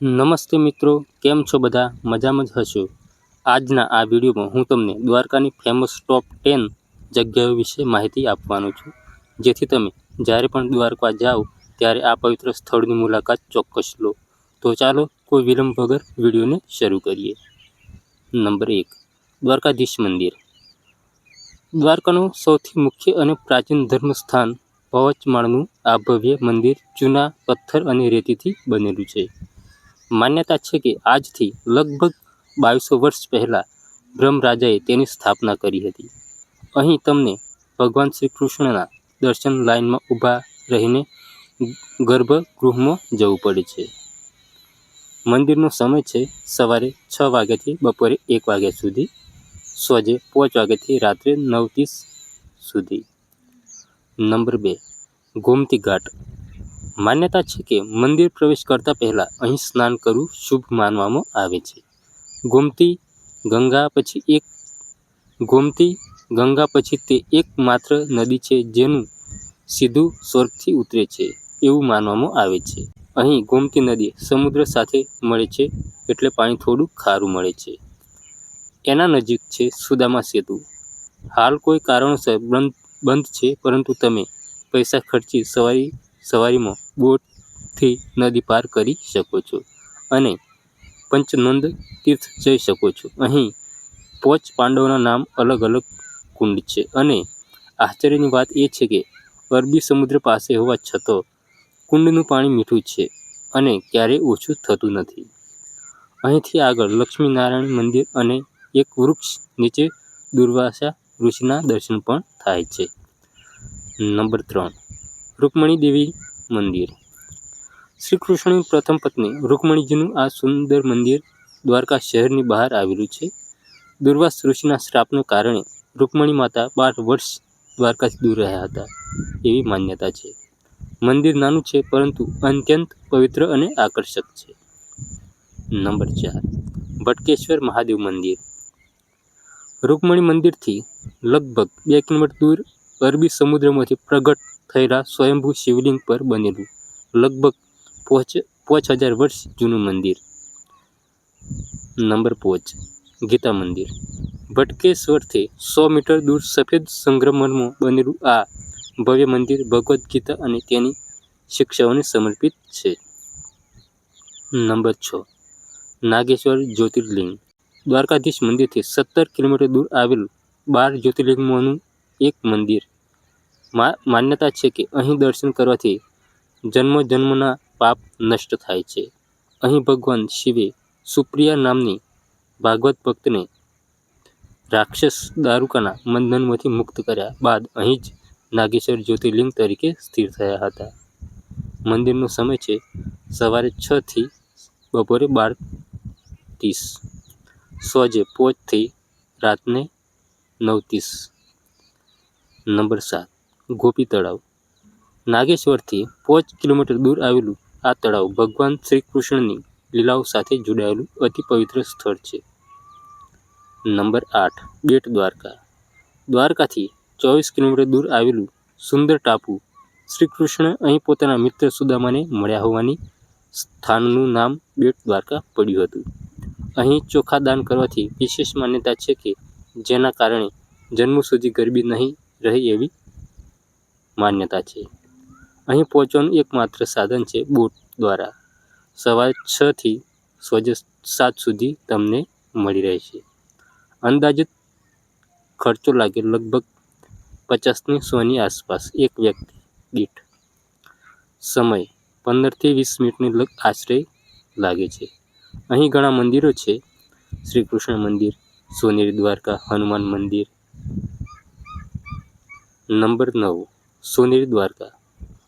નમસ્તે મિત્રો, કેમ છો બધા? મજામાં જ હશો. આજના આ વિડીયોમાં હું તમને દ્વારકાની ફેમસ ટોપ ટેન જગ્યાઓ વિશે માહિતી આપવાનો છું. જેથી તમે જ્યારે પણ દ્વારકા જાઓ, ત્યારે આ પવિત્ર સ્થળની મુલાકાત ચોક્કસ લો. તો ચાલો કોઈ વિલંબ વગર વિડીયોને શરૂ કરીએ. નંબર એક, દ્વારકાધીશ મંદિર. દ્વારકાનું સૌથી મુખ્ય અને પ્રાચીન ધર્મસ્થાન પવચમાળનું આ ભવ્ય મંદિર જૂના પથ્થર અને રેતીથી બનેલું છે. માન્યતા છે કે આજથી લગભગ બાવીસો વર્ષ પહેલાં બ્રહ્મરાજાએ તેની સ્થાપના કરી હતી. અહીં તમને ભગવાન શ્રી કૃષ્ણના દર્શન લાઇનમાં ઊભા રહીને ગર્ભગૃહમાં જવું પડે છે. મંદિરનો સમય છે સવારે છ વાગ્યાથી બપોરે એક વાગ્યા સુધી સોજે પાંચ વાગ્યાથી રાત્રે નવ ત્રીસ સુધી. નંબર બે, ગોમતી ઘાટ. માન્યતા છે કે મંદિર પ્રવેશ કરતા પહેલાં અહીં સ્નાન કરવું શુભ માનવામાં આવે છે. ગોમતી ગંગા પછી એક, ગોમતી ગંગા પછી તે એકમાત્ર નદી છે જેનું સીધું સ્વર્ગથી ઉતરે છે એવું માનવામાં આવે છે. અહીં ગોમતી નદી સમુદ્ર સાથે મળે છે એટલે પાણી થોડું ખારું મળે છે. એના નજીક છે સુદામા સેતુ. હાલ કોઈ કારણોસર બંધ બંધ છે પરંતુ તમે પૈસા ખર્ચી સવારી સવારીમાં બોટથી નદી પાર કરી શકો છો અને પંચનંદ તીર્થ જઈ શકો છો. અહીં પોચ પાંડવોના નામ અલગ અલગ કુંડ છે અને આશ્ચર્યની વાત એ છે કે અરબી સમુદ્ર પાસે હોવા છતાં કુંડનું પાણી મીઠું છે અને ક્યારેય ઓછું થતું નથી. અહીંથી આગળ લક્ષ્મીનારાયણ મંદિર અને એક વૃક્ષ નીચે દુર્વાસા ઋષિના દર્શન પણ થાય છે. નંબર ત્રણ. રૂકમણી દેવી મંદિર. શ્રી કૃષ્ણની પ્રથમ પત્ની રૂકમણીજીનું આ સુંદર મંદિર દ્વારકા શહેરની બહાર આવેલું છે. દુર્વાસ ઋષિના શ્રાપને કારણે રૂકમણી માતા બાર વર્ષ દ્વારકાથી દૂર રહ્યા હતા એવી માન્યતા છે. મંદિર નાનું છે, પરંતુ અત્યંત પવિત્ર અને આકર્ષક છે. નંબર ચાર. ભટકેશ્વર મહાદેવ મંદિર. રૂકમણી મંદિરથી લગભગ બે કિલોમીટર દૂર અરબી સમુદ્રમાંથી પ્રગટ થયેલા સ્વયંભૂ શિવલિંગ પર બનેલું. લગભગ પોચ પોચ હજાર વર્ષ જૂનું મંદિર. નંબર પોચ, ગીતા મંદિર. ભટકેશ્વરથી સો મીટર દૂર સફેદ સંગ્રમરમાં બનેલું આ ભવ્ય મંદિર ભગવદ્ ગીતા અને તેની શિક્ષાઓને સમર્પિત છે. નંબર છ, નાગેશ્વર જ્યોતિર્લિંગ. દ્વારકાધીશ મંદિરથી સત્તર કિલોમીટર દૂર આવેલું બાર જ્યોતિર્લિંગમાંનું એક મંદિર. માન્યતા છે કે અહીં દર્શન કરવાથી જન્મ જન્મના પાપ નષ્ટ થાય છે. અહીં ભગવાન શિવે સુપ્રિયા નામની ભાગવત ભક્તને રાક્ષસ દારૂકાના બંધનમાંથી મુક્ત કર્યા બાદ અહીં જ નાગેશ્વર જ્યોતિર્લિંગ તરીકે સ્થિર થયા હતા. મંદિરનો સમય છે સવારે છ થી બપોરે બાર ત્રીસ, સોજે પોચથી રાતને નવ ત્રીસ. નંબર સાત. ગોપી તળાવ. નાગેશ્વરથી પાંચ કિલોમીટર દૂર આવેલું આ તળાવ ભગવાન શ્રી કૃષ્ણની લીલાઓ સાથે જોડાયેલું અતિ પવિત્ર સ્થળ છે. નંબર આઠ બેટ દ્વારકા. દ્વારકાથી ચોવીસ કિલોમીટર દૂર આવેલું સુંદર ટાપુ શ્રી કૃષ્ણ અહીં પોતાના મિત્ર સુદામાને મળ્યા હોવાની સ્થાનનું નામ બેટ દ્વારકા પડ્યું હતું. અહીં ચોખા દાન કરવાથી વિશેષ માન્યતા છે કે જેના કારણે જન્મ સુધી ગરબી નહીં રહી એવી માન્યતા છે. અહીં પહોંચવાનું એકમાત્ર સાધન છે બોટ દ્વારા. સવારે છથી સોજે સાત સુધી તમને મળી રહેશે. અંદાજિત ખર્ચો લાગે લગભગ પચાસની સોની આસપાસ એક વ્યક્તિ દીઠ. સમય પંદરથી વીસ મિનિટની લગ આશરે લાગે છે. અહીં ઘણા મંદિરો છે. શ્રી કૃષ્ણ મંદિર, સોનેરી દ્વારકા, હનુમાન મંદિર. નંબર નવ. સોનેરી દ્વારકા.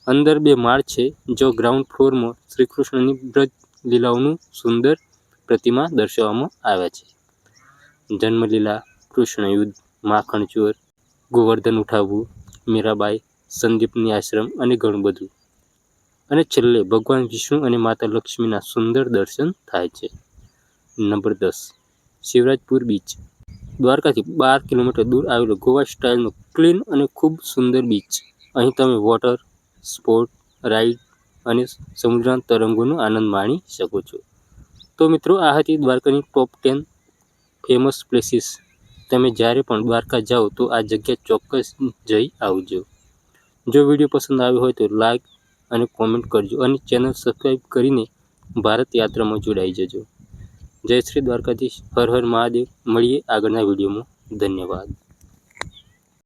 અંદર બે માળ છે જો ગ્રાઉન્ડ ફ્લોરમાં શ્રી કૃષ્ણની બ્રજ લીલાઓનું સુંદર પ્રતિમા દર્શાવવામાં આવ્યા છે. જન્મલીલા, કૃષ્ણ યુદ્ધ માખણ ગોવર્ધન ઉઠાવવું, મીરાબાઈ, સંદીપની આશ્રમ અને ઘણું બધું. અને છેલ્લે ભગવાન વિષ્ણુ અને માતા લક્ષ્મીના સુંદર દર્શન થાય છે. નંબર દસ, શિવરાજપુર બીચ દ્વારકાથી બાર કિલોમીટર દૂર આવેલો ગોવા સ્ટાઇલનો ક્લીન અને ખૂબ સુંદર બીચ અહીં તમે વોટર સ્પોર્ટ રાઇડ અને સમુદ્રના તરંગોનો આનંદ માણી શકો છો. તો મિત્રો, આ હતી દ્વારકાની ટોપ ટેન ફેમસ પ્લેસીસ તમે જ્યારે પણ દ્વારકા જાઓ, તો આ જગ્યા ચોક્કસ જઈ આવજો. જો વીડિયો પસંદ આવ્યો હોય, તો લાઈક અને કોમેન્ટ કરજો અને ચેનલ સબસ્ક્રાઈબ કરીને ભારત યાત્રામાં જોડાઈ જજો. જય શ્રી દ્વારકાધીશ. હર હર મહાદેવ. મળીએ આગળના વિડીયોમાં. ધન્યવાદ.